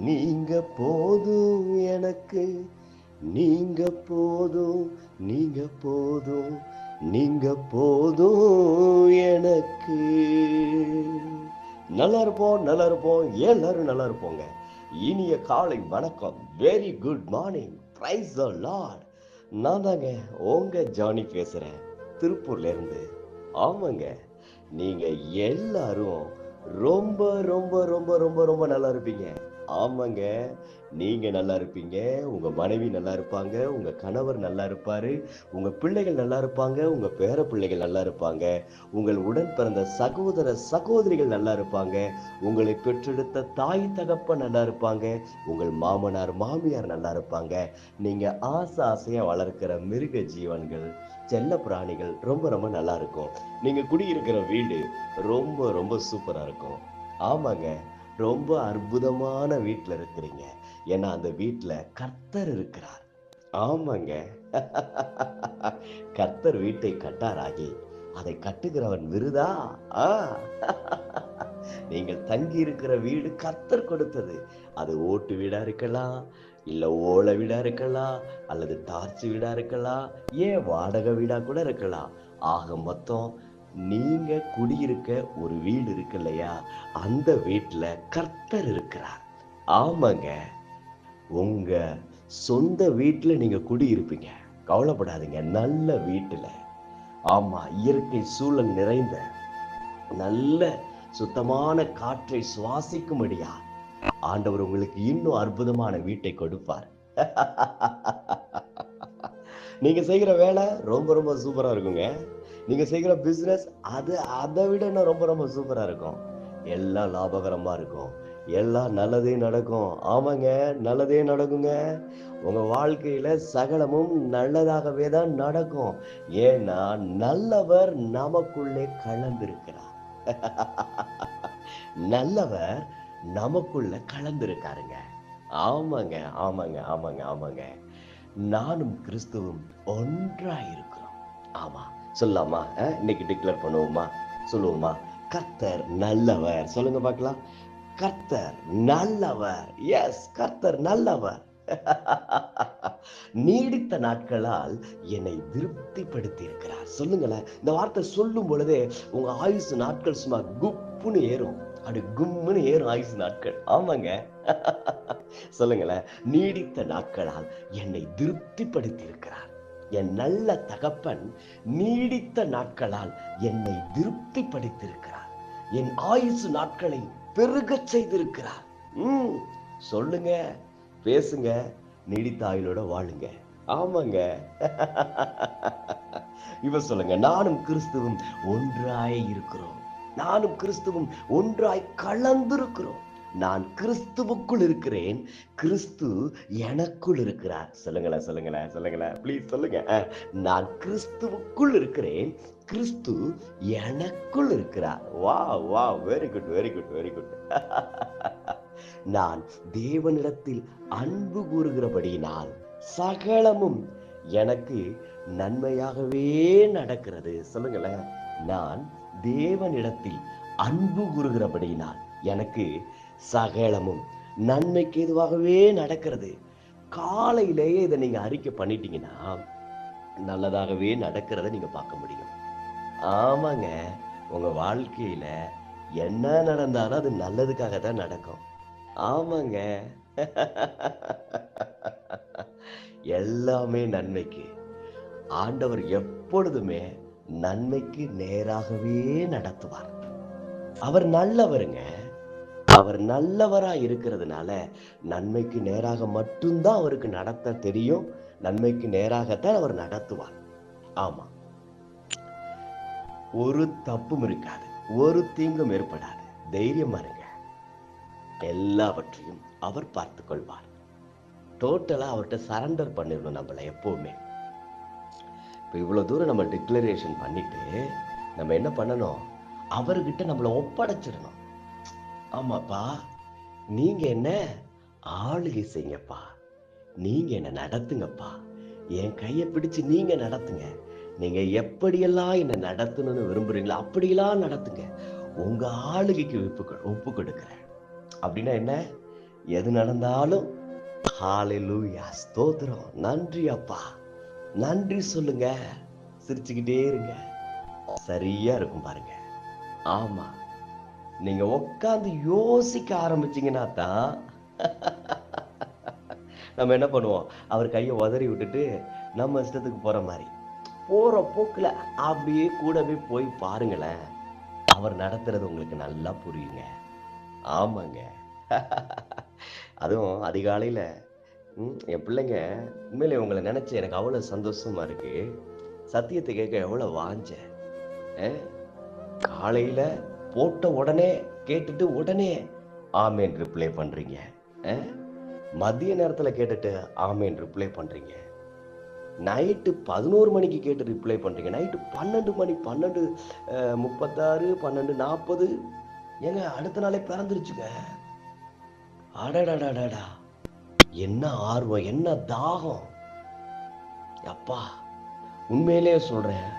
நீங்க போதும் எனக்கு நீங்க போதும் நீங்க போதும் நீங்க போதும் எனக்கு. நல்லா இருப்போம் நல்லா இருப்போம் எல்லாரும் நல்லா இருப்போங்க. இனிய காலை வணக்கம். Very good morning praise the lord நான் தாங்க உங்க ஜானி பேசுறேன். திருப்பூர்ல இருந்து. ஆமாங்க. நீங்க எல்லாரும் ரொம்ப ரொம்ப ரொம்ப ரொம்ப ரொம்ப நல்லா இருப்பீங்க. ஆமாங்க. நீங்க நல்லா இருப்பீங்க உங்க மனைவி நல்லா இருப்பாங்க உங்க கணவர் நல்லா இருப்பாரு உங்க பிள்ளைகள் நல்லா இருப்பாங்க உங்க பேர பிள்ளைகள் நல்லா இருப்பாங்க. உங்கள் உடன் பிறந்த சகோதர சகோதரிகள் நல்லா இருப்பாங்க. உங்களை பெற்றெடுத்த தாய் தகப்பன் நல்லா இருப்பாங்க. உங்கள் மாமனார் மாமியார் நல்லா இருப்பாங்க. நீங்க ஆசை ஆசையா வளர்க்கிற மிருக ஜீவன்கள் செல்ல பிராணிகள் ரொம்ப ரொம்ப நல்லா இருக்கும். நீங்க குடியிருக்கிற வீடு ரொம்ப ரொம்ப சூப்பரா இருக்கும். ஆமாங்க. ரொம்ப அற்புதமான வீட்டில் இருக்கிறீங்க. ஏன்னா அந்த வீட்டில் கர்த்தர் இருக்கிறார். ஆமாங்க. கர்த்தர் வீட்டை கட்டாராகி அதை கட்டுகிறவன் விருதா? ஆ. நீங்கள் தங்கி இருக்கிற வீடு கர்த்தர் கொடுத்தது. அது ஓட்டு வீடா இருக்கலாம் இல்ல ஓலை வீடா இருக்கலாம் அல்லது டார்ச் வீடா இருக்கலாம் ஏன் வாடகை வீடா கூட இருக்கலாம். ஆக மொத்தம் நீங்க குடியிருக்க ஒரு வீடு இருக்கு இல்லையா? அந்த வீட்டுல கர்த்தர் இருக்கிறார். ஆமாங்க. உங்க சொந்த வீட்டுல நீங்க குடியிருப்பீங்க. கவலைப்படாதீங்க. நல்ல வீட்டுல. ஆமா இயற்கை சூழல் நிறைந்த நல்ல சுத்தமான காற்றை சுவாசிக்கும்படியா ஆண்டவர் உங்களுக்கு இன்னும் அற்புதமான வீட்டை கொடுப்பார். நீங்க செய்கிற வேலை ரொம்ப ரொம்ப சூப்பரா இருக்குங்க. நீங்கள் செய்கிற பிஸ்னஸ் அது அதை விட இன்னும் ரொம்ப ரொம்ப சூப்பராக இருக்கும். எல்லாம் லாபகரமாக இருக்கும். எல்லாம் நல்லதே நடக்கும். ஆமாங்க நல்லதே நடக்குங்க. உங்கள் வாழ்க்கையில் சகலமும் நல்லதாகவே தான் நடக்கும். ஏன்னா நல்லவர் நமக்குள்ளே கலந்திருக்கிறார். நல்லவர் நமக்குள்ள கலந்திருக்காருங்க. ஆமாங்க ஆமாங்க ஆமாங்க ஆமாங்க. நானும் கிறிஸ்துவும் ஒன்றா இருக்கிறோம் ஆமா. சொல்லலாமா? இன்னைக்கு டிக்ளேர் பண்ணுவோமா? சொல்லுவோமா? கர்த்தர் நல்லவர். சொல்லுங்க பார்க்கலாம். கர்த்தர் நல்லவர். எஸ் கர்த்தர் நல்லவர். நீடித்த நாட்களால் என்னை திருப்திப்படுத்தி இருக்கிறார் சொல்லுங்களேன். இந்த வார்த்தை சொல்லும் பொழுதே உங்க ஆயுசு நாட்கள் சும்மா குப்புன்னு ஏறும். அப்படி கும்முன்னு ஏறும் ஆயுசு நாட்கள். ஆமாங்க. சொல்லுங்களேன். நீடித்த நாட்களால் என்னை திருப்திப்படுத்தி இருக்கிறார் என் நல்ல தகப்பன் நீடித்த நாட்களால் என்னை திருப்திப்படுத்தியிருக்கிறார். என் ஆயுசு நாட்களை பெருகச் செய்திருக்கிறார். ம் சொல்லுங்க பேசுங்க நீடித்த ஆயுளோட வாழுங்க. ஆமாங்க. இவ சொல்லுங்க நானும் கிறிஸ்துவும் ஒன்றாய் இருக்கிறோம். நானும் கிறிஸ்துவும் ஒன்றாய் கலந்திருக்கிறோம். நான் கிறிஸ்துவுக்குள் இருக்கிறேன் கிறிஸ்து எனக்குள் இருக்கிறார். சொல்லுங்களேன் சொல்லுங்களேன் சொல்லுங்களேன் ப்ளீஸ் சொல்லுங்க. நான் கிறிஸ்துவுக்குள் இருக்கிறேன் கிறிஸ்து எனக்குள் இருக்கிறார். வா வா very good very good very good நான் தேவனிடத்தில் அன்பு கூறுகிறபடியினால் சகலமும் எனக்கு நன்மையாகவே நடக்கிறது. சொல்லுங்களேன் நான் தேவனிடத்தில் அன்பு கூறுகிறபடியினால் எனக்கு சகலமும் நன்மைக்கு எதுவாகவே நடக்கிறது. காலையிலேயே இதை நீங்க அறிக்கை பண்ணிட்டீங்கன்னா நல்லதாகவே நடக்கிறத நீங்க பார்க்க முடியும். ஆமாங்க உங்க வாழ்க்கையில என்ன நடந்தாலும் அது நல்லதுக்காக தான் நடக்கும். ஆமாங்க. எல்லாமே நன்மைக்கு. ஆண்டவர் எப்பொழுதுமே நன்மைக்கு நேராகவே நடத்துவார். அவர் நல்லவருங்க. அவர் நல்லவரா இருக்கிறதுனால நன்மைக்கு நேராக மட்டும்தான் அவருக்கு நடத்த தெரியும். நன்மைக்கு நேராகத்தான் அவர் நடத்துவார். ஆமா. ஒரு தப்பும் இருக்காது. ஒரு தீங்கும் ஏற்படாது. தைரியமா இருங்க எல்லாவற்றையும் அவர் பார்த்து கொள்வார். டோட்டலா அவர்கிட்ட சரண்டர் பண்ணிடணும் நம்மளை எப்பவுமே. இப்போ இவ்வளோ தூரம் நம்ம டிக்ளரேஷன் பண்ணிட்டு நம்ம என்ன பண்ணணும்? அவர்கிட்ட நம்மளை ஒப்படைச்சிடணும். ஆமாப்பா. நீங்க என்ன ஆளுகை செய்யுங்கப்பா. நீங்க என்ன நடத்துங்கப்பா. என் கையை பிடிச்சு நீங்க நடத்துங்க. நீங்க எப்படியெல்லாம் என்ன நடத்தணும்னு விரும்புறீங்களோ அப்படியெல்லாம் நடத்துங்க. உங்க ஆளுகைக்கு ஒப்பு கொ- ஒப்பு கொடுக்குறேன். அப்படின்னா என்ன? எது நடந்தாலும் ஹalleluya ஸ்தோத்திரம். நன்றி அப்பா. நன்றி சொல்லுங்க. சிரிச்சுக்கிட்டே இருங்க. சரியா இருக்கும் பாருங்க. ஆமா. நீங்க உட்காந்து யோசிக்க ஆரம்பிச்சிங்கன்னா தான் நம்ம என்ன பண்ணுவோம்? அவர் கையை உதறி விட்டுட்டு நம்ம இஷ்டத்துக்கு போற மாதிரி. போற போக்குல அப்படியே கூடவே போய் பாருங்களேன். அவர் நடத்துறது உங்களுக்கு நல்லா புரியுங்க. ஆமாங்க. அதுவும் அதிகாலையில ம், என் பிள்ளைங்க உண்மையிலே உங்களை நினைச்சு எனக்கு அவ்வளவு சந்தோஷமா இருக்கு. சத்தியத்தை கேட்க எவ்வளவு வாஞ்ச காலையில போட்ட உடனே கேட்டுட்டு உடனே ஆமேன் ரிப்ளை பண்றீங்க. மதிய நேரத்தில் கேட்டுட்டு ஆமேன் ரிப்ளை பண்றீங்க. நைட்டு பதினோரு மணிக்கு கேட்டு ரிப்ளை பண்றீங்க. நைட்டு பன்னெண்டு மணி பன்னெண்டு முப்பத்தாறு பன்னெண்டு நாற்பது ஏங்க அடுத்த நாளே பிறந்துருச்சுங்க. அடடாடாடாடா. என்ன ஆர்வம் என்ன தாகம். அப்பா உண்மையிலே சொல்றேன்.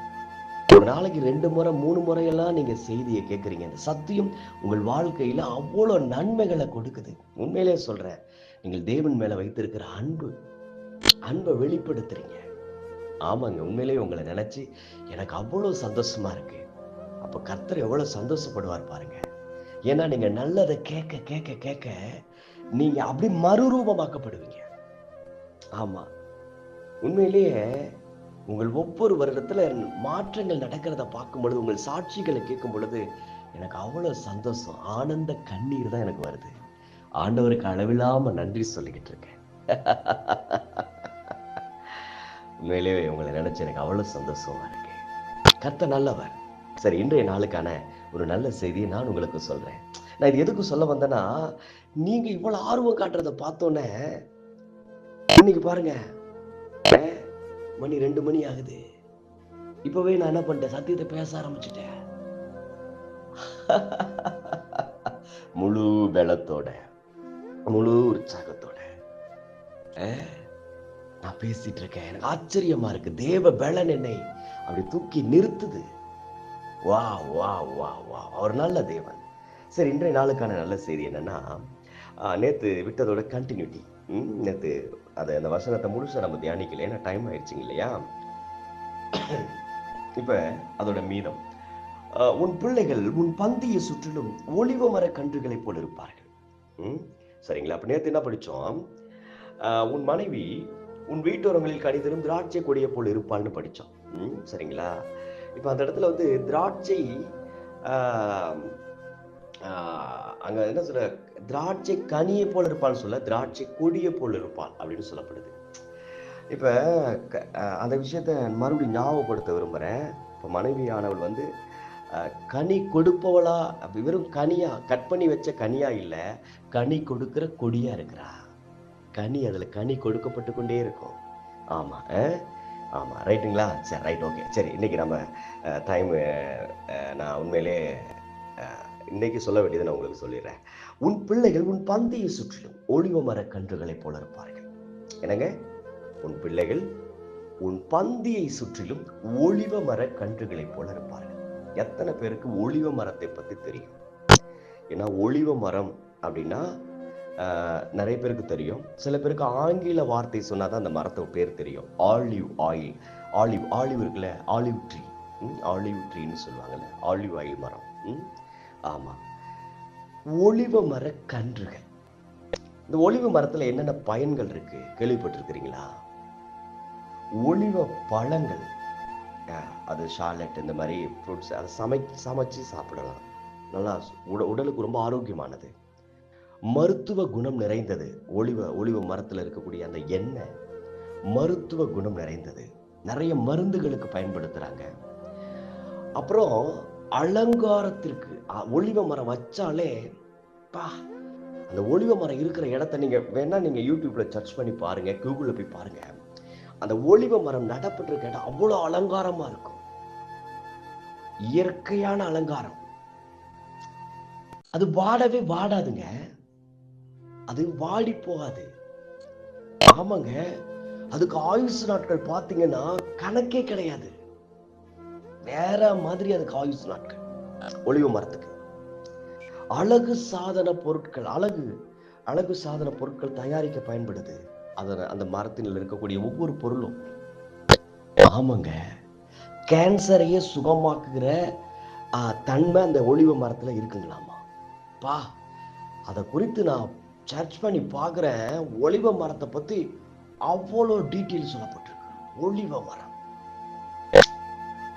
ஒரு நாளைக்கு ரெண்டு முறை மூணு முறையெல்லாம் நீங்கள் செய்தியை கேட்குறீங்க இந்த சத்தியம் உங்கள் வாழ்க்கையில் அவ்வளோ நன்மைகளை கொடுக்குது. உண்மையிலே சொல்கிறேன் நீங்கள் தேவன் மேலே வைத்திருக்கிற அன்பு அன்பை வெளிப்படுத்துறீங்க. ஆமாங்க உண்மையிலேயே உங்களை நினச்சி எனக்கு அவ்வளோ சந்தோஷமா இருக்குது அப்போ கர்த்தர் எவ்வளோ சந்தோஷப்படுவார் பாருங்க. ஏன்னா நீங்கள் நல்லதை கேட்க கேட்க கேட்க நீங்கள் அப்படி மறுரூபமாக்கப்படுவீங்க. ஆமாம் உண்மையிலேயே உங்கள் ஒவ்வொரு வருடத்துல மாற்றங்கள் நடக்கிறத பார்க்கும் பொழுது உங்கள் சாட்சிகளை கேட்கும் பொழுது எனக்கு அவ்வளவு சந்தோஷம். ஆனந்த கண்ணீர் தான் எனக்கு வருது. ஆண்டவருக்கு அளவில்லாம நன்றி சொல்லிக்கிட்டு இருக்கேன். உண்மையிலேயே உங்களை நினைச்சு எனக்கு அவ்வளவு சந்தோஷமா இருக்கு. கத்த நல்லவர். சரி இன்றைய நாளுக்கான ஒரு நல்ல செய்தியை நான் உங்களுக்கு சொல்றேன். நான் இது எதுக்கு சொல்ல வந்தேன்னா நீங்க இவ்வளவு ஆர்வம் காட்டுறத பார்த்தோன்னே இன்னைக்கு பாருங்க மணி ரெண்டு மணி ஆகுது. இப்பவே நான் என்ன பண்ணிட்டேன்? சத்தியத்தை பேச ஆரம்பிச்சிட்டேன். முழு பலத்தோட முழு உற்சாகத்தோட நான் பேசிட்டு இருக்கேன். எனக்கு ஆச்சரியமா இருக்கு. தேவ பலன் என்னை அப்படி தூக்கி நிறுத்துது. வா வா வா வா அவர் நல்ல தேவன். சரி இன்றைய நாளுக்கான நல்ல செய்தி என்னன்னா நேற்று நேத்து விட்டதோட கண்டினியூட்டி நேத்து அதை அந்த வசனத்தை முழுசாக நம்ம தியானிக்கல ஏன்னா டைம் ஆயிடுச்சுங்க இல்லையா? இப்போ அதோட மீதம். உன் பிள்ளைகள் உன் பந்தியை சுற்றிலும் ஒளிவ மர கன்றுகளைப் போல் இருப்பார்கள். ம், சரிங்களா? அப்போ நேற்று என்ன படித்தோம் உன் மனைவி உன் வீட்டோரங்களில் கணிதரும் திராட்சை கொடியை போல் இருப்பாள்னு படித்தோம் ம், சரிங்களா? இப்போ அந்த இடத்துல வந்து திராட்சை அங்கே என்ன சொல்ற திராட்சை கனியை போல இருப்பான்னு சொல்ல திராட்சை கொடியை போல இருப்பாள் அப்படின்னு சொல்லப்படுது. இப்போ அந்த விஷயத்த மறுபடியும் ஞாபகப்படுத்த விரும்புகிறேன் இப்போ மனைவியானவள் வந்து கனி கொடுப்பவளா? அப்படி வெறும் கனியா? கட் பண்ணி வச்ச கனியா இல்லை கனி கொடுக்குற கொடியா இருக்கிறா? கனி அதில் கனி கொடுக்கப்பட்டு கொண்டே இருக்கும். ஆமாம் ஆமாம் ரைட்டுங்களா? சரி ரைட் ஓகே. சரி இன்றைக்கி நம்ம டைம் நான் உண்மையிலே இன்றைக்கி இன்னைக்கு சொல்ல வேண்டியது நான் உங்களுக்கு சொல்லிடுறேன். உன் பிள்ளைகள் உன் பந்தியை சுற்றிலும் ஒளிவ மர கன்றுகளைப் போல இருப்பார்கள். என்னங்க? உன் பிள்ளைகள் உன் பந்தியை சுற்றிலும் ஒளிவ மர கன்றுகளைப் போல இருப்பார்கள். எத்தனை பேருக்கு ஒளிவ மரத்தை பத்தி தெரியும்? ஏன்னா ஒளிவ மரம் அப்படின்னா நிறைய பேருக்கு தெரியும். சில பேருக்கு ஆங்கில வார்த்தை சொன்னாதான் அந்த மரத்தோட பேர் தெரியும். Olive oil. ஆலிவ் ஆலிவ் இருக்குல்ல ஆலிவ் ட்ரீ. ஆலிவ் ட்ரீன்னு சொல்லுவாங்கல்ல ஆலிவ் ஆயில் மரம். ம்? ஒளிவு ஒளிவ மர கன்றுகள். இந்த ஒளிவு மரத்துல என்னென்ன பயன்கள் இருக்கு? கேள்விப்பட்டிருக்கிறீங்களா? ஒளிவ பழங்கள். அது சார்லட் இந்த மாதிரி ஃப்ரூட்ஸ் அதை சமை சமைச்சு சாப்பிடலாம். நல்லா உட உடலுக்கு ரொம்ப ஆரோக்கியமானது. மருத்துவ குணம் நிறைந்தது. ஒளிவ ஒளிவ மரத்தில் இருக்கக்கூடிய அந்த எண்ணெய் மருத்துவ குணம் நிறைந்தது. நிறைய மருந்துகளுக்கு பயன்படுத்துகிறாங்க அப்புறம் அலங்காரத்திற்கு ஒளிவ மரம் வச்சாலே பா அந்த ஒளிவ மரம் இருக்கிற இடத்த நீங்க வேணா நீங்க யூடியூப்ல சர்ச் பண்ணி பாருங்க கூகுள்ல போய் பாருங்க. அந்த ஒளிவ மரம் நடப்பட்டிருக்க இடம் அவ்வளோ அலங்காரமா இருக்கும். இயற்கையான அலங்காரம். அது வாடவே வாடாதுங்க. அது வாடி போகாது. ஆமாங்க. அதுக்கு ஆயுசு நாட்கள் பார்த்தீங்கன்னா கணக்கே கிடையாது. வேற மாதிரி அதுக்கு ஆயுசு நாட்கள். ஒளிவு மரத்துக்கு. அழகு சாதன பொருட்கள் அழகு அழகு சாதன பொருட்கள் தயாரிக்க பயன்படுது. அதன அந்த மரத்தினில் இருக்கக்கூடிய ஒவ்வொரு பொருளும். ஆமாங்க. கேன்சரையே சுகமாக்குகிற தன்மை அந்த ஒளிவு மரத்தில் இருக்குங்களாமா? பா அதை குறித்து நான் சர்ச் பண்ணி பார்க்குறேன் ஒளிவ மரத்தை பற்றி அவ்வளோ டீட்டெயில் சொல்லப்பட்டிருக்கு. ஒளிவ மரம்.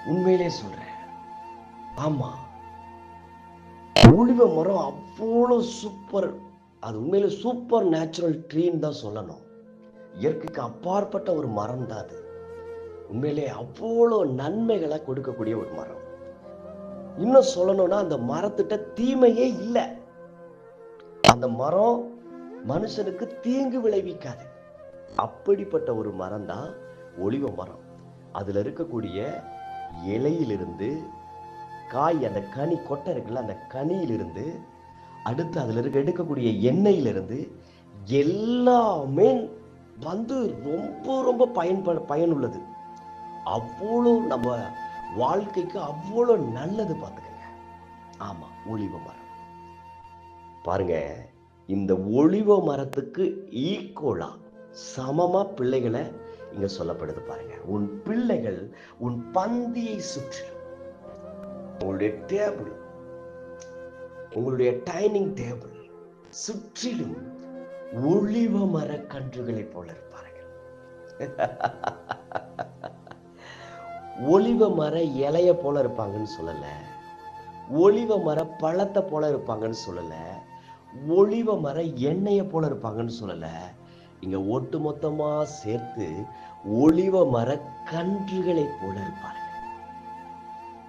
உண்மையிலே சொல்றேன். ஆமா. ஒளிவ மரம் அவ்வளோ சூப்பர் அது உண்மையிலே சூப்பர் நேச்சுரல் ட்ரீன்னு தான் சொல்லணும். இயற்கைக்கு அப்பாற்பட்ட ஒரு மரம் தான் அது. உண்மையிலே அவ்வளோ நன்மைகளை கொடுக்கக்கூடிய ஒரு மரம். இன்னும் சொல்லணும்னா அந்த மரத்திட்ட தீமையே இல்லை. அந்த மரம் மனுஷனுக்கு தீங்கு விளைவிக்காது. அப்படிப்பட்ட ஒரு மரம் தான் ஒளிவ மரம். அதுல இருக்கக்கூடிய இலையிலிருந்து காய் அந்த கனி கொட்டை இருக்குல்ல அந்த கனியிலிருந்து அடுத்து அதில் இருக்க எடுக்கக்கூடிய எண்ணெயிலிருந்து எல்லாமே வந்து ரொம்ப ரொம்ப பயன்பட பயனுள்ளது. அவ்வளோ நம்ம வாழ்க்கைக்கு அவ்வளோ நல்லது பார்த்துக்கங்க. ஆமாம் ஒளிவ மரம். பாருங்க இந்த ஒளிவ மரத்துக்கு ஈக்குவலாக சமமாக பிள்ளைகளை இங்க சொல்லப்படுது பாருங்க. உன் பிள்ளைகள் உன் பந்தியை சுற்றிலும். உங்களுடைய டேபிள் உங்களுடைய டைனிங் டேபிள் சுற்றிலும் ஒளிவ மரக்கன்றுகளைப் போல இருப்பார்கள் ஒளிவ மர இலைய போல இருப்பாங்கன்னு சொல்லல. ஒளிவ மர பழத்தை போல இருப்பாங்கன்னு சொல்லல. ஒளிவ மர எண்ணெயை போல இருப்பாங்கன்னு சொல்லலை. இங்க ஒட்டு மொத்தமா சேர்த்து ஒளிவ மர கன்றுகளைப் போல இருப்பார்கள்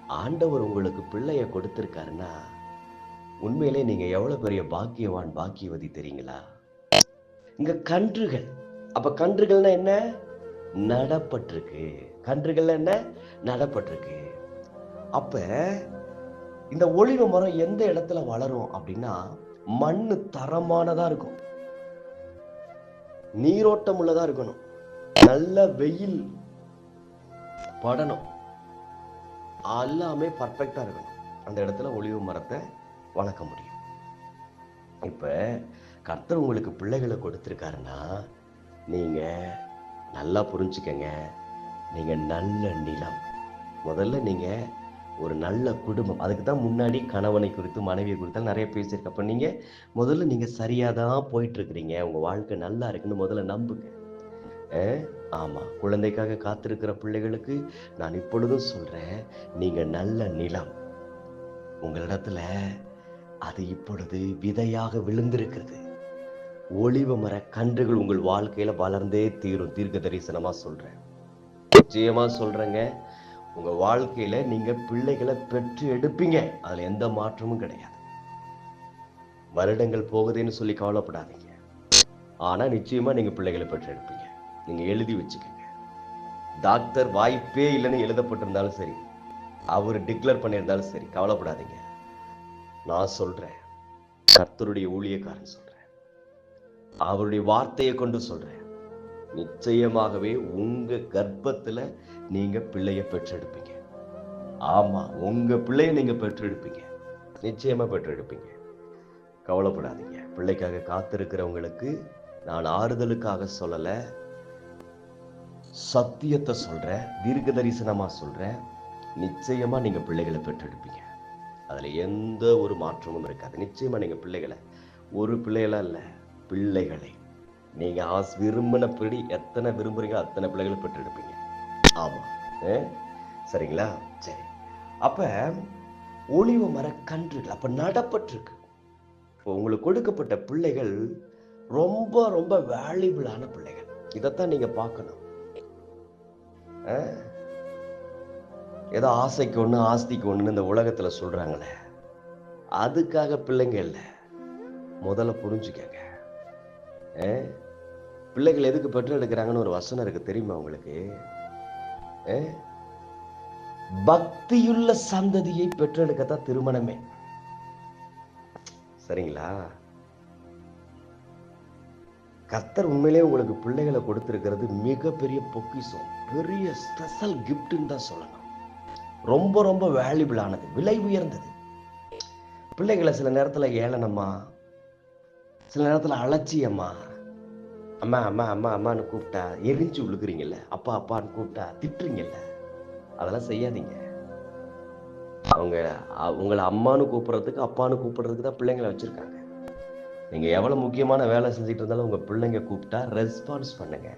ஆண்டவர் உங்களுக்கு பிள்ளைய கொடுத்திருக்காருன்னா உண்மையிலே நீங்க எவ்வளவு பெரிய பாக்கியவான் பாக்கியவதி தெரியுங்களா? இங்க கன்றுகள். அப்ப கன்றுகள்னா என்ன? நடப்பட்டிருக்கு. கன்றுகள் என்ன? நடப்பட்டிருக்கு. அப்ப இந்த ஒளிவ மரம் எந்த இடத்துல வளரும் அப்படின்னா மண்ணு தரமானதா இருக்கும். நீரோட்டம் உள்ளதா இருக்கணும். நல்ல வெயில் படணும். எல்லாமே பர்ஃபெக்டா இருக்கணும். அந்த இடத்துல ஒளிவு மரத்தை வளர்க்க முடியும். இப்ப கர்த்தர் உங்களுக்கு பிள்ளைகளை கொடுத்துருக்காருன்னா நீங்க நல்லா புரிஞ்சுக்கங்க. நீங்க நல்ல நிலம். முதல்ல நீங்கள் ஒரு நல்ல குடும்பம். அதுக்கு தான் முன்னாடி கணவனை குறித்து மனைவியை குறித்து நிறைய பேசியிருக்க அப்போ நீங்கள் முதல்ல நீங்கள் சரியாக தான் போயிட்டுருக்குறீங்க. உங்கள் வாழ்க்கை நல்லா இருக்குன்னு முதல்ல நம்புங்க. ஆமாம் குழந்தைக்காக காத்திருக்கிற பிள்ளைகளுக்கு நான் இப்பொழுதும் சொல்கிறேன் நீங்கள் நல்ல நிலம். உங்களிடத்துல அது இப்பொழுது விதையாக விழுந்திருக்கிறது. ஒளிவ மர கன்றுகள் உங்கள் வாழ்க்கையில் வளர்ந்தே தீரும். தீர்க்க தரிசனமாக சொல்கிறேன் நிச்சயமாக சொல்கிறேங்க உங்க வாழ்க்கையில நீங்க பிள்ளைகளை பெற்று எடுப்பீங்க. அதுல எந்த மாற்றமும் கிடையாது. வருடங்கள் போகுதுன்னு சொல்லி கவலைப்படாதீங்க. ஆனா நிச்சயமா நீங்க பிள்ளைகளை பெற்று எடுப்பீங்க. நீங்க எழுதி வச்சுக்கோங்க. டாக்டர் வாய்ப்பே இல்லைன்னு எழுதப்பட்டிருந்தாலும் சரி அவர் டிக்ளேர் பண்ணியிருந்தாலும் சரி கவலைப்படாதீங்க. நான் சொல்றேன். கர்த்தருடைய ஊழியக்காரன் சொல்றேன். அவருடைய வார்த்தையை கொண்டு சொல்றேன். நிச்சயமாகவே உங்க கர்ப்பத்துல நீங்க பிள்ளைய பெற்றெடுப்பீங்க. ஆமா உங்க பிள்ளைய நீங்க பெற்றெடுப்பீங்க. நிச்சயமா பெற்றெடுப்பீங்க. கவலைப்படாதீங்க. பிள்ளைக்காக காத்திருக்கிறவங்களுக்கு நான் ஆறுதலுக்காக சொல்லல. சத்தியத்தை சொல்றேன் தீர்க்க தரிசனமா சொல்றேன். நிச்சயமா நீங்க பிள்ளைகளை பெற்றெடுப்பீங்க. அதுல எந்த ஒரு மாற்றமும் இருக்காது. நிச்சயமா நீங்க பிள்ளைகளை ஒரு பிள்ளைகளா இல்ல பிள்ளைகளை. நீங்க ஆஸ் விரும்பினபடி எத்தனை விரும்புறீங்களோ அத்தனை பிள்ளைகளை பெற்றெடுப்பீங்க. ஆமா. சரிங்களா? சரி. அப்ப ஒளிவு மர கன்றுகள் அப்ப நடப்பட்டிருக்கு. இப்போ உங்களுக்கு கொடுக்கப்பட்ட பிள்ளைகள் ரொம்ப ரொம்ப வேல்யூபிளான பிள்ளைகள். இதைத்தான் நீங்க பார்க்கணும். ஏதோ ஆசைக்கு ஒன்று ஆஸ்திக்கு ஒன்றுன்னு இந்த உலகத்துல சொல்கிறாங்களே அதுக்காக பிள்ளைங்க இல்லை. முதல்ல புரிஞ்சுக்கங்க. பிள்ளைகள் எதுக்கு பெற்றெடுக்கிறாங்கன்னு ஒரு வசனம் இருக்கு தெரியுமா உங்களுக்கு? பக்தியுள்ள சந்ததியை பெற்றெடுக்கத்தான் திருமணமே. சரிங்களா? கத்தர் உண்மையிலே உங்களுக்கு பிள்ளைகளை கொடுத்திருக்கிறது மிகப்பெரிய பொக்கிசம் பெரிய ஸ்பெஷல் கிஃப்ட்னு தான் சொல்லணும். ரொம்ப ரொம்ப வேல்யூபிளானது விலை உயர்ந்தது. பிள்ளைகளை சில நேரத்துல ஏளனமா சில நேரத்துல அலட்சியம்மா அம்மா அம்மா அம்மா அம்மான்னு கூப்பிட்டா எரிஞ்சு விழுக்குறீங்கல்ல அப்பா அப்பான்னு கூப்பிட்டா திட்டுறீங்கல்ல? அதெல்லாம் செய்யாதீங்க. அவங்க உங்களை அம்மான்னு கூப்பிடுறதுக்கு அப்பான்னு கூப்பிடுறதுக்கு தான் பிள்ளைங்களை வச்சிருக்காங்க. நீங்க எவ்வளவு முக்கியமான வேலை செஞ்சுட்டு இருந்தாலும் உங்க பிள்ளைங்க கூப்பிட்டா ரெஸ்பான்ஸ் பண்ணுங்க.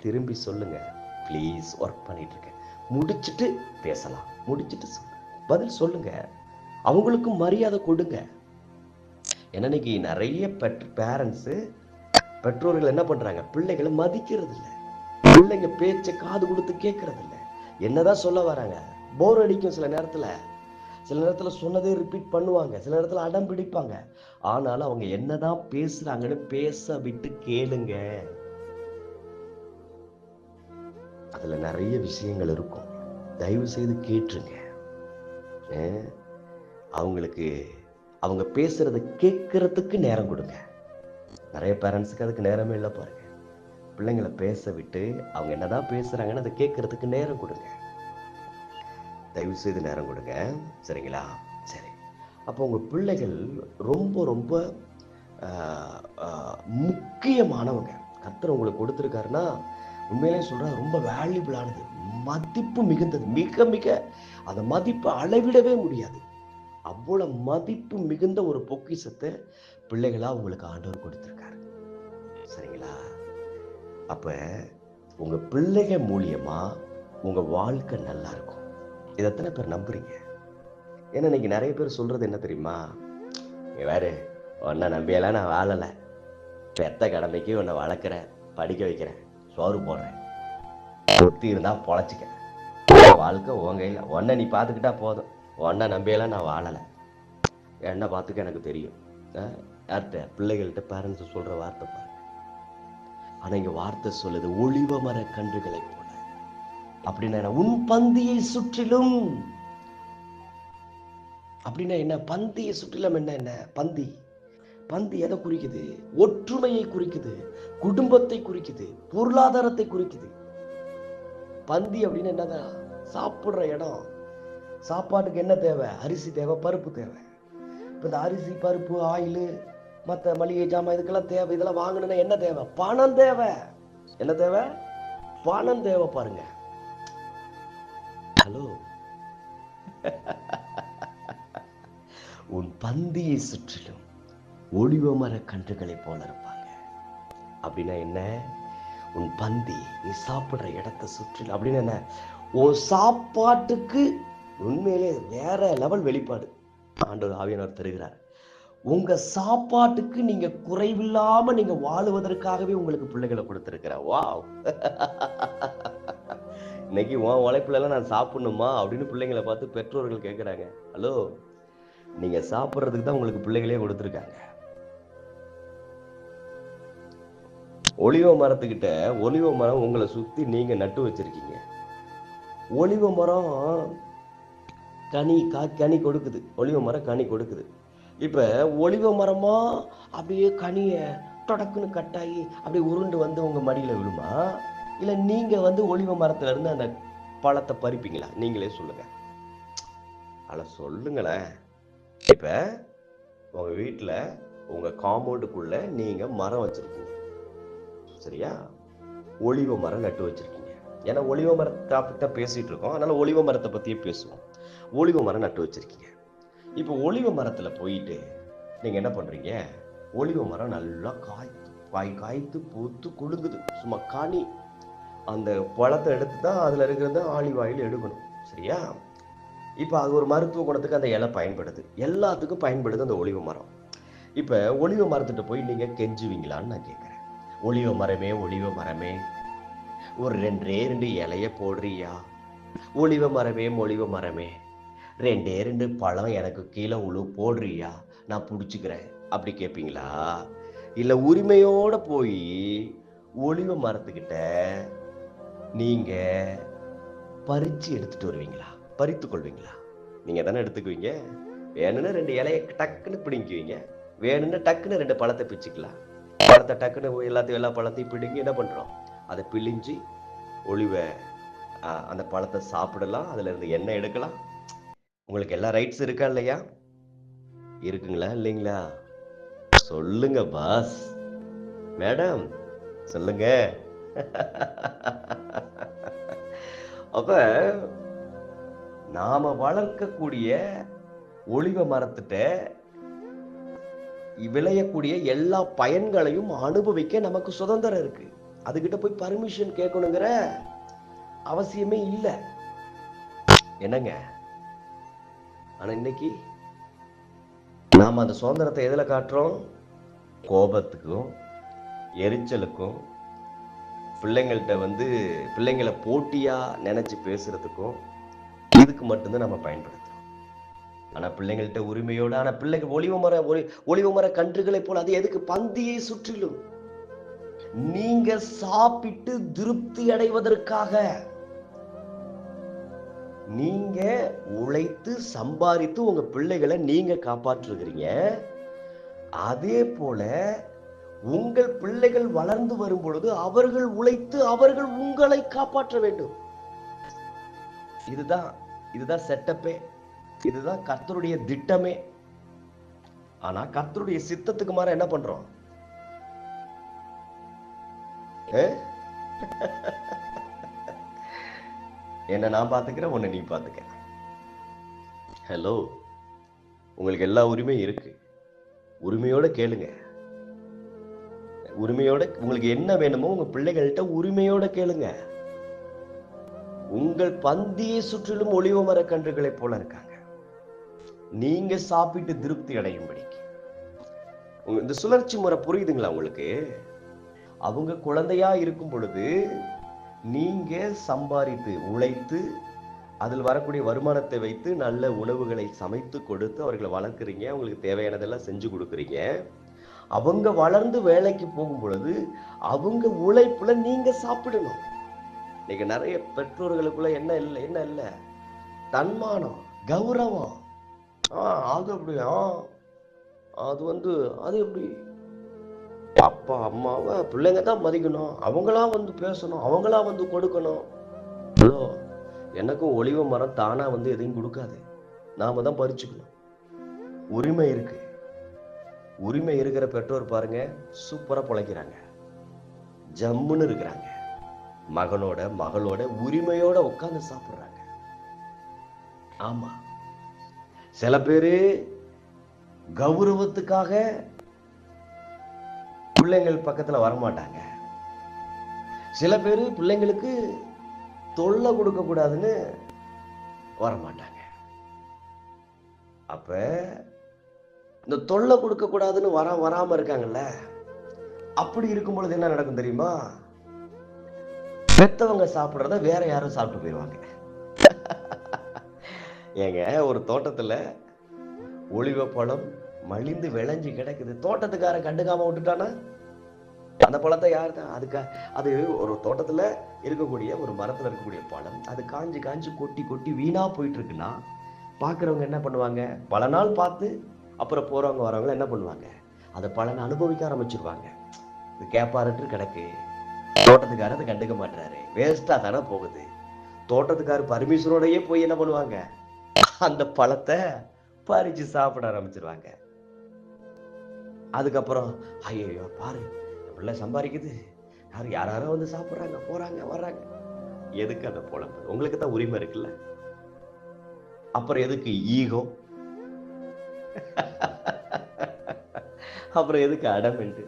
திரும்பி சொல்லுங்க. ப்ளீஸ் ஒர்க் பண்ணிட்டு இருக்கேன். முடிச்சிட்டு பேசலாம். முடிச்சுட்டு சொல்லு பதில் சொல்லுங்க. அவங்களுக்கும் மரியாதை கொடுங்க. ஏன்னா இன்னைக்கு நிறைய பெற்ற பேரண்ட்ஸு பெற்றோர்கள் என்ன பண்றாங்க? பிள்ளைகளை மதிக்கிறது இல்ல பிள்ளைங்க பேச்சை காது கொடுத்து கேட்கறது இல்ல என்னதான் சொல்ல வராங்க? போர் அடிக்கும் சில நேரத்துல. சில நேரத்துல சொன்னதே ரிப்பீட் பண்ணுவாங்க. சில நேரத்துல அடம் பிடிப்பாங்க. ஆனாலும் அவங்க என்னதான் பேசுறாங்கன்னு பேச விட்டு கேளுங்க. அதுல நிறைய விஷயங்கள் இருக்கும். தயவு செய்து கேட்டுருங்க. அவங்களுக்கு அவங்க பேசுறத கேட்கறதுக்கு நேரம் கொடுங்க. நிறைய பேரண்ட்ஸுக்கு அதுக்கு நேரமே இல்லை பாருங்க. பிள்ளைங்களை பேச விட்டு அவங்க என்னதான் பேசுகிறாங்கன்னு அதை கேட்கறதுக்கு நேரம் கொடுங்க. தயவு செய்து நேரம் கொடுங்க. சரிங்களா? சரி. அப்போ உங்கள் பிள்ளைகள் ரொம்ப ரொம்ப முக்கியமானவங்க. கத்தர் உங்களுக்கு கொடுத்துருக்காருன்னா உண்மையிலே சொல்கிறேன் ரொம்ப வேல்யூபிளானது மதிப்பு மிகுந்தது. மிக மிக. அந்த மதிப்பை அளவிடவே முடியாது. அவ்வளோ மதிப்பு மிகுந்த ஒரு பொக்கிஷத்தை பிள்ளைகளாக உங்களுக்கு ஆண்டவர் கொடுத்துருக்காரு. சரிங்களா? அப்ப உங்க பிள்ளைகள் மூலியமா உங்க வாழ்க்கை நல்லா இருக்கும். இதை எத்தனை பேர் நம்புறீங்க? ஏன்னா இன்னைக்கு நிறைய பேர் சொல்றது என்ன தெரியுமா? நீ வேறு உன்னை நம்பியெல்லாம் நான் வாழலை. பெத்த கடமைக்கு உன்னை வளர்க்குறேன் படிக்க வைக்கிறேன் சோறு போடுறேன் சொத்து இருந்தா பொழைச்சிக்க. வாழ்க்கை உன் கையில் உன்னை நீ பார்த்துக்கிட்டா போதும். உன்னை நம்பியெல்லாம் நான் வாழலை. என்ன பார்த்துக்க எனக்கு தெரியும். யார்கிட்ட பிள்ளைகள்கிட்ட பேரண்ட்ஸ் சொல்ற வார்த்தை பாரு. ஆனால் இங்கே வார்த்தை சொல்லுது ஒளிவ மர கன்றுகளை போல. அப்படின்னா என்ன? உன் பந்தியை சுற்றிலும். அப்படின்னா என்ன? பந்தியை சுற்றிலும் என்ன என்ன? பந்தி. பந்தி எதை குறிக்குது? ஒற்றுமையை குறிக்குது குடும்பத்தை குறிக்குது பொருளாதாரத்தை குறிக்குது. பந்தி அப்படின்னு என்னதான் சாப்பிட்ற இடம். சாப்பாட்டுக்கு என்ன தேவை? அரிசி தேவை பருப்பு தேவை. இப்போ இந்த அரிசி பருப்பு ஆயில் மற்ற மளிகை ஜாமான் இதுக்கெல்லாம் தேவை இதெல்லாம் வாங்கணும்னா என்ன தேவை? பணம் தேவை. என்ன தேவை? பணம் தேவை பாருங்க. ஹலோ உன் பந்தியை சுற்றிலும் ஒளிவ மர கன்றுகளைப் போல இருப்பாங்க. அப்படின்னா என்ன? உன் பந்தி நீ சாப்பிடுற இடத்த சுற்றிலும் அப்படின்னு என்ன? உன் சாப்பாட்டுக்கு உண்மையிலே வேற லெவல் வெளிப்பாடு. ஆண்டவர் ஆவியானவர் தருகிறார். உங்க சாப்பாட்டுக்கு நீங்க குறைவில்லாம நீங்க வாழுவதற்காகவே உங்களுக்கு பிள்ளைகளை கொடுத்திருக்கிறார் வாவ். இன்னைக்கு உன் உழைப்புல எல்லாம் நான் சாப்பிடணுமா? அப்படின்னு பிள்ளைங்களை பார்த்து பெற்றோர்கள் கேட்குறாங்க ஹலோ? நீங்க சாப்பிட்றதுக்கு தான் உங்களுக்கு பிள்ளைகளே கொடுத்துருக்காங்க. ஒளிவ மரத்துக்கிட்ட ஒளிவ மரம் உங்களை சுத்தி நீங்க நட்டு வச்சிருக்கீங்க. ஒளிவ மரம் கனி கா கனி கொடுக்குது. ஒளிவ மரம் கனி கொடுக்குது. இப்போ ஒளிவ மரமாக அப்படியே கனியை தொடக்குன்னு கட்டாயி அப்படியே உருண்டு வந்து உங்கள் மடியில் விழுமா? இல்லை நீங்கள் வந்து ஒளிவ மரத்துலேருந்து அந்த பழத்தை பறிப்பீங்களா? நீங்களே சொல்லுங்கள் அதை சொல்லுங்களேன். இப்போ உங்கள் வீட்டில் உங்கள் காம்பவுண்டுக்குள்ளே நீங்கள் மரம் வச்சுருக்கீங்க. சரியா? ஒளிவ மரம் நட்டு வச்சுருக்கீங்க. ஏன்னா ஒளிவ மரத்தை தான் பேசிகிட்டு இருக்கோம். அதனால் ஒளிவ மரத்தை பற்றியே பேசுவோம். ஒளிவ மரம் நட்டு வச்சுருக்கீங்க. இப்போ ஒளிவ மரத்தில் போயிட்டு நீங்கள் என்ன பண்ணுறீங்க ஒளிவ மரம் நல்லா காய்த்து காய் காய்த்து பூத்து குழுங்குது சும்மா காணி அந்த பழத்தை எடுத்து தான் அதில் இருக்கிறத ஆலிவ் ஆயில் எடுக்கணும். சரியா? இப்போ அது ஒரு மருத்துவ குணத்துக்கு அந்த இலை பயன்படுது. எல்லாத்துக்கும் பயன்படுது அந்த ஒளிவு மரம். இப்போ ஒளிவு மரத்துட்டு போய் நீங்கள் கெஞ்சுவீங்களான்னு நான் கேட்குறேன் ஒளிவு மரமே ஒளிவ மரமே. ஒரு ரெண்டே ரெண்டு இலைய போடுறியா? ஒளிவ மரமே ஒளிவ மரமே. ரெண்டே ரெண்டு பழம் எனக்கு கீழே உழு போடுறியா? நான் பிடிச்சிக்கிறேன். அப்படி கேட்பீங்களா இல்லை உரிமையோடு போய் ஒளிவ மரத்துக்கிட்ட நீங்கள் பறித்து எடுத்துகிட்டு வருவீங்களா? பறித்து கொள்வீங்களா? நீங்கள் தானே எடுத்துக்குவீங்க? வேணும்னா ரெண்டு இலையை டக்குன்னு பிடிங்குவீங்க வேணும்னா டக்குன்னு ரெண்டு பழத்தை பிச்சுக்கலாம். பழத்தை டக்குன்னு எல்லாத்தையும் எல்லா பழத்தையும் பிடுங்கி என்ன பண்ணுறோம் அதை பிழிஞ்சு ஒளிவை அந்த பழத்தை சாப்பிடலாம். அதில் இருந்து எண்ணெய் எடுக்கலாம். உங்களுக்கு எல்லா ரைட்ஸ் இருக்கா இல்லையா? இருக்குங்களா இல்லைங்களா? சொல்லுங்க பாஸ் மேடம் சொல்லுங்க. அப்ப நாம வளர்க்கக்கூடிய ஒளிவ மரத்திட்ட விளையக்கூடிய எல்லா பயன்களையும் அனுபவிக்க நமக்கு சுதந்திரம் இருக்கு. அதுகிட்ட போய் பர்மிஷன் கேட்கணுங்கிற அவசியமே இல்லை. என்னங்க? ஆனால் இன்னைக்கு நாம் அந்த சுதந்திரத்தை எதில் காட்டுறோம்? கோபத்துக்கும் எரிச்சலுக்கும் பிள்ளைங்கள்ட்ட வந்து பிள்ளைங்களை போட்டியாக நினச்சி பேசுகிறதுக்கும் இதுக்கு மட்டும்தான் நம்ம பயன்படுத்துகிறோம் ஆனால் பிள்ளைங்கள்ட்ட உரிமையோடு ஆனால் பிள்ளைகள் ஒளிவு மர ஒளி ஒளிவு மர கன்றுகளை போல் அது எதுக்கு பந்தியை சுற்றிலும்? நீங்க சாப்பிட்டு திருப்தி அடைவதற்காக நீங்க உழைத்து சம்பாதித்து உங்க பிள்ளைகளை நீங்க காப்பாற்றுகிறீங்க அதே போல உங்கள் பிள்ளைகள் வளர்ந்து வரும் பொழுது அவர்கள் உழைத்து அவர்கள் உங்களை காப்பாற்ற வேண்டும். இதுதான் இதுதான் செட்டப்பே. இதுதான் கர்த்தருடைய திட்டமே. ஆனா கர்த்தருடைய சித்தத்துக்கு மாற என்ன பண்றோம்? என்ன நான் பார்த்துக்கிறேன் உன்னை நீ பார்த்துக்க ஹலோ உங்களுக்கு எல்லா உரிமையும் இருக்கு. உரிமையோட கேளுங்க. உரிமையோட உங்களுக்கு என்ன வேணுமோ உங்க பிள்ளைகள்கிட்ட உரிமையோட கேளுங்க. உங்கள் பந்தியை சுற்றிலும் ஒளிவ மர கன்றுகளைப் போல இருக்காங்க. நீங்க சாப்பிட்டு திருப்தி அடையும்படிக்கு. உங்க- இந்த சுழற்சி முறை புரியுதுங்களா உங்களுக்கு? அவங்க குழந்தையா இருக்கும் பொழுது நீங்கள் சம்பாதித்து உழைத்து அதில் வரக்கூடிய வருமானத்தை வைத்து நல்ல உணவுகளை சமைத்து கொடுத்து அவர்களை வளர்க்குறீங்க அவங்களுக்கு தேவையானதெல்லாம் செஞ்சு கொடுக்குறீங்க. அவங்க வளர்ந்து வேலைக்கு போகும் பொழுது அவங்க உழைப்புல நீங்க சாப்பிடணும். இன்னைக்கு நிறைய பெற்றோர்களுக்குள்ள என்ன இல்லை என்ன இல்லை? தன்மானம் கௌரவம். ஆ அது அப்படியா அது வந்து அது எப்படி? அப்பா அம்மாவை பிள்ளைங்க தான் மதிக்கணும். அவங்களா வந்து பேசணும் அவங்களா வந்து கொடுக்கணும். ஹலோ எனக்கும் ஒளிவ மரம் தானா வந்து எதையும் கொடுக்காது. நாம தான் பறிச்சுக்கணும். உரிமை இருக்கு. உரிமை இருக்கிற பெற்றோர் பாருங்க சூப்பரா பொழைக்கிறாங்க. ஜம்முன்னு இருக்கிறாங்க. மகனோட மகளோட உரிமையோட உட்கார்ந்து சாப்பிடுறாங்க. ஆமா. சில பேரு கௌரவத்துக்காக பிள்ளைங்கள் பக்கத்துல வரமாட்டாங்க. சில பேர் பிள்ளைங்களுக்கு தொல்லை கொடுக்கக்கூடாதுன்னு வரமாட்டாங்க. அப்ப இந்த தொல்லை கொடுக்கக்கூடாதுன்னு வர வராம இருக்காங்கல்ல அப்படி இருக்கும் பொழுது என்ன நடக்கும் தெரியுமா? பெத்தவங்க சாப்பிடுறத வேற யாரும் சாப்பிட்டு போயிடுவாங்க ஏங்க ஒரு தோட்டத்துல ஒளிவ பழம் மலிந்து விளைஞ்சு கிடக்குது. தோட்டத்துக்காரன் கண்டுக்காம விட்டுட்டானா? அந்த பழத்தை யார் தான் அதுக்கு அது ஒரு தோட்டத்துல இருக்கக்கூடிய ஒரு மரத்துல இருக்கக்கூடிய பழம். அது காஞ்சி காஞ்சு கொட்டி கொட்டி வீணா போயிட்டு இருக்குன்னா பாக்குறவங்க என்ன பண்ணுவாங்க? பல நாள் பார்த்து அப்புறம் போறவங்க வரவங்க என்ன பண்ணுவாங்க? அதை பலனை அனுபவிக்க ஆரம்பிச்சிருவாங்க. இது கேப்பாரட்டு கிடக்கு. தோட்டத்துக்காரர் அதை கண்டுக்க மாட்டுறாரு வேஸ்ட்டாக தானே போகுது. தோட்டத்துக்கார் பரமேஸ்வரோடையே போய் என்ன பண்ணுவாங்க? அந்த பழத்தை பறிச்சு சாப்பிட ஆரம்பிச்சிருவாங்க. அதுக்கப்புறம் ஐயோ பாரு பிள்ளை சம்பாதிக்குது. யார் யாராரோ வந்து சாப்பிட்றாங்க போறாங்க வர்றாங்க. எதுக்கு அந்த புலம்பு? உங்களுக்கு தான் உரிமை இருக்குல்ல? அப்புறம் எதுக்கு ஈகோ? அப்புறம் எதுக்கு அடமெண்ட்டு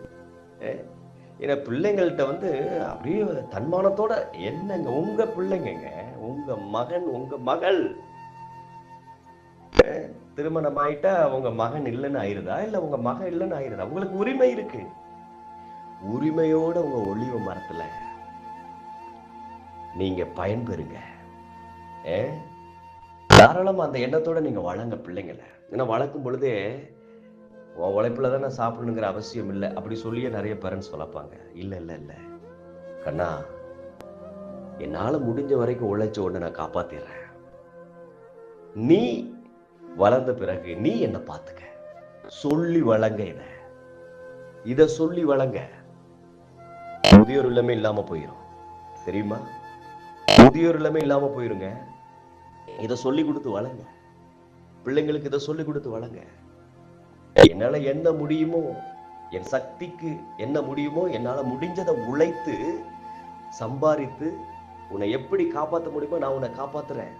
ஏன்னா பிள்ளைங்கள்ட்ட வந்து அப்படியே தன்மானத்தோட என்னங்க உங்க பிள்ளைங்கங்க உங்க மகன் உங்க மகள். திருமணம் ஆயிட்டா உங்க மகன் இல்லைன்னு ஆயிருதா? இல்ல உங்க மகன் இல்லைன்னு ஆயிருதா? உங்களுக்கு உரிமை இருக்கு. உரிமையோட உங்க ஒளிவ மரத்துல நீங்க பயன்பெறுங்க. தாராளமாக அந்த எண்ணத்தோட நீங்க வளங்க பிள்ளைங்களை. ஏன்னா வளர்க்கும் பொழுதே உன் உழைப்பில் தான் நான் சாப்பிடணுங்கிற அவசியம் இல்லை. அப்படி சொல்லியே நிறைய பேரண்ட்ஸ் வளர்ப்பாங்க இல்லை இல்லை இல்லை. கண்ணா என்னால் முடிஞ்ச வரைக்கும் உழைச்ச ஒன்று நான் காப்பாத்திடுறேன். நீ வளர்ந்த பிறகு நீ என்னை பார்த்துக்க. சொல்லி வழங்க இதை. இதை சொல்லி வழங்க முதியோர் இல்லமே இல்லாம போயிடும் தெரியுமா? முதியோர் இல்லமே இல்லாம போயிருங்க. இதை சொல்லி கொடுத்து வளங்க. பிள்ளைங்களுக்கு இதை சொல்லி கொடுத்து வளங்க. என்னால என்ன முடியுமோ என் சக்திக்கு என்ன முடியுமோ என்னால முடிஞ்சதை உழைத்து சம்பாதித்து உன்னை எப்படி காப்பாற்ற முடியுமோ நான் உன்னை காப்பாத்துறேன்.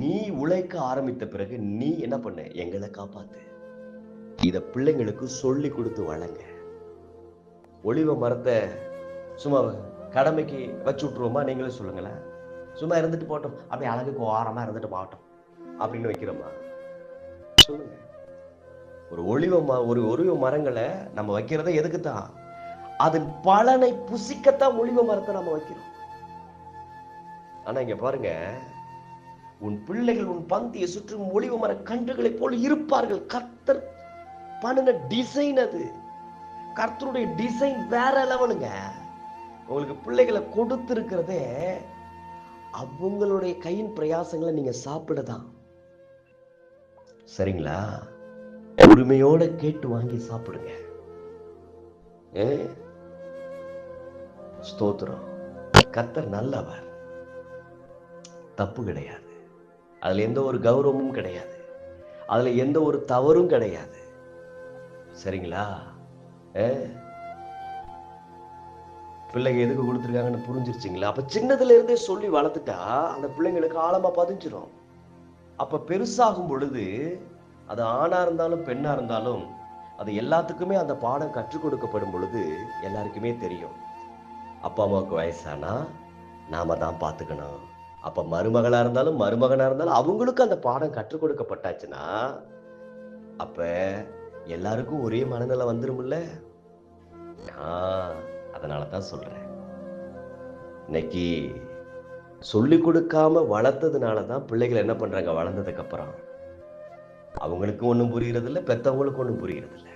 நீ உழைக்க ஆரம்பித்த பிறகு நீ என்ன பண்ண? எங்களை காப்பாத்து. இத பிள்ளைங்களுக்கு சொல்லி கொடுத்து வளங்க. ஒளிவ மரத்தை சும்மா கடமைக்கு வச்சு விட்ருவோமா நீங்களே சொல்லுங்களேன். சும்மா இருந்துட்டு போட்டோம் அப்படியே அழகுக்கு ஓரமாக இருந்துட்டு போகட்டும். அப்படின்னு வைக்கிறோமா சொல்லுங்க. ஒரு ஒளிவ ம- ஒரு ஒளிவ மரங்களை நம்ம வைக்கிறத எதுக்கு தான் அதன் பலனை புசிக்கத்தான் ஒளிவ மரத்தை நம்ம வைக்கிறோம். ஆனா இங்க பாருங்க உன் பிள்ளைகள் உன் பந்தியை சுற்றும் ஒளிவு மர கன்றுகளைப் போல் இருப்பார்கள். கத்தர் பண்ணின டிசைன் அது. கர்த்தருடைய டிசைன் வேற லெவலுங்க. உங்களுக்கு பிள்ளைகளை கொடுத்துருக்கிறதே அவங்களுடைய கையின் பிரயாசங்களை நீங்க சாப்பிடதான். சரிங்களா? உரிமையோட கேட்டு வாங்கி சாப்பிடுங்க. ஏ? ஸ்தோத்திரம். கத்தர் நல்லவர். தப்பு கிடையாது. அதுல எந்த ஒரு கௌரவமும் கிடையாது. அதுல எந்த ஒரு தவறும் கிடையாது. சரிங்களா? பிள்ளைங்க எதுக்கு கொடுத்துருக்காங்கன்னு புரிஞ்சிருச்சிங்களா? அப்போ சின்னதுல இருந்தே சொல்லி வளர்த்துட்டா அந்த பிள்ளைங்களுக்கு ஆழமாக பதிஞ்சிரும். அப்போ பெருசாகும் பொழுது அது ஆணாக இருந்தாலும் பெண்ணாக இருந்தாலும் அது எல்லாத்துக்குமே அந்த பாடம் கற்றுக் கொடுக்கப்படும் பொழுது எல்லாருக்குமே தெரியும். அப்பா அம்மாவுக்கு வயசானா? நாம தான் பார்த்துக்கணும். அப்போ மருமகளாக இருந்தாலும் மருமகனாக இருந்தாலும் அவங்களுக்கும் அந்த பாடம் கற்றுக் கொடுக்கப்பட்டாச்சுன்னா அப்போ எல்லாருக்கும் ஒரே மனநிலை வந்துருமில்ல ஆஹ் அதனால தான் சொல்றேன். இன்னைக்கு சொல்லி கொடுக்காம வளர்த்ததுனால தான் பிள்ளைகள் என்ன பண்றாங்க வளர்ந்ததுக்கு அப்புறம். அவங்களுக்கும் ஒன்றும் புரியறது இல்ல பெத்தவங்களுக்கும் ஒண்ணும் புரியறது இல்ல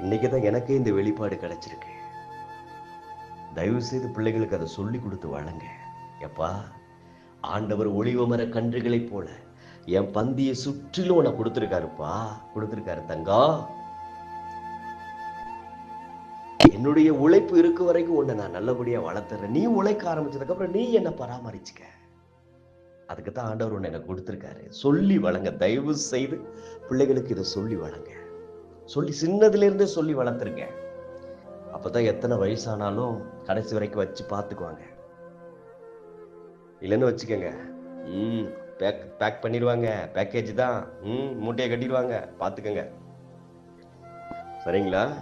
இன்னைக்கு தான் எனக்கே இந்த வெளிப்பாடு கிடைச்சிருக்கு. தயவு செய்து பிள்ளைகளுக்கு அதை சொல்லி கொடுத்து வழங்க. எப்பா ஆண்டவர் ஒளிவமர கன்றுகளைப் போல என் பந்தியை சுற்றிலும் உன கொடுத்துருக்காருப்பா. கொடுத்துருக்காரு தங்கம் என்னுடைய உழைப்பு இருக்க வரைக்கும் உன்னை நான் நல்லபடியா வளர்த்துறேன். நீ உழைக்க ஆரம்பிச்சதுக்கு அப்புறம் நீ என்ன பராமரிச்சுக்க. அதுக்கு தான் ஆண்டவர் ஒன்று எனக்கு கொடுத்துருக்காரு. சொல்லி வழங்க தயவு செய்து பிள்ளைகளுக்கு இதை சொல்லி வழங்க. சொல்லி சின்னதுலேருந்தே சொல்லி வளர்த்துருங்க. அப்பதான் எத்தனை வயசானாலும் கடைசி வரைக்கும் வச்சு பார்த்துக்குவாங்க. இல்லைன்னு வச்சுக்கோங்க. ம். பேக் பேக் பண்ணிடுவாங்க. பேக்கேஜ் தான். ம் மூட்டையை கட்டிடுவாங்க. பார்த்துக்கோங்க. சரிங்களா?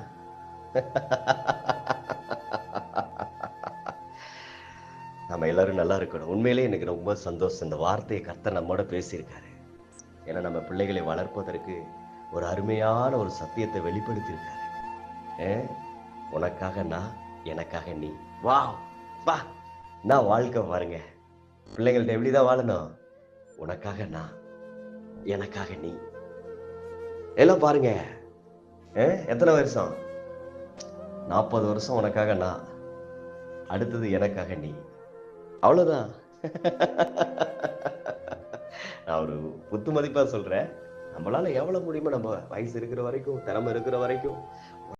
நம்ம எல்லாரும் நல்லா இருக்கணும். உண்மையிலேயே எனக்கு ரொம்ப சந்தோஷம். இந்த வார்த்தையை கர்த்தர் நம்மோட பேசியிருக்காரு. ஏன்னா நம்ம பிள்ளைகளை வளர்ப்பதற்கு ஒரு அருமையான ஒரு சத்தியத்தை வெளிப்படுத்தியிருக்காரு. உனக்காக நான் எனக்காக நீ. வா வா. நான் வாழ்க்கை பாருங்க. பிள்ளைங்கள்ட்ட எப்படிதான் வாழணும்? உனக்காக நான் எனக்காக நீ. எல்லாம் பாருங்க. ஏ, எத்தனை வருஷம்? நாற்பது வருஷம் உனக்காக நான் அடுத்தது எனக்காக நீ. அவ்வளோதான் நான் ஒரு புத்து மதிப்பாக சொல்கிறேன் நம்மளால எவ்வளோ முடியுமோ நம்ம வயசு இருக்கிற வரைக்கும் திறமை இருக்கிற வரைக்கும்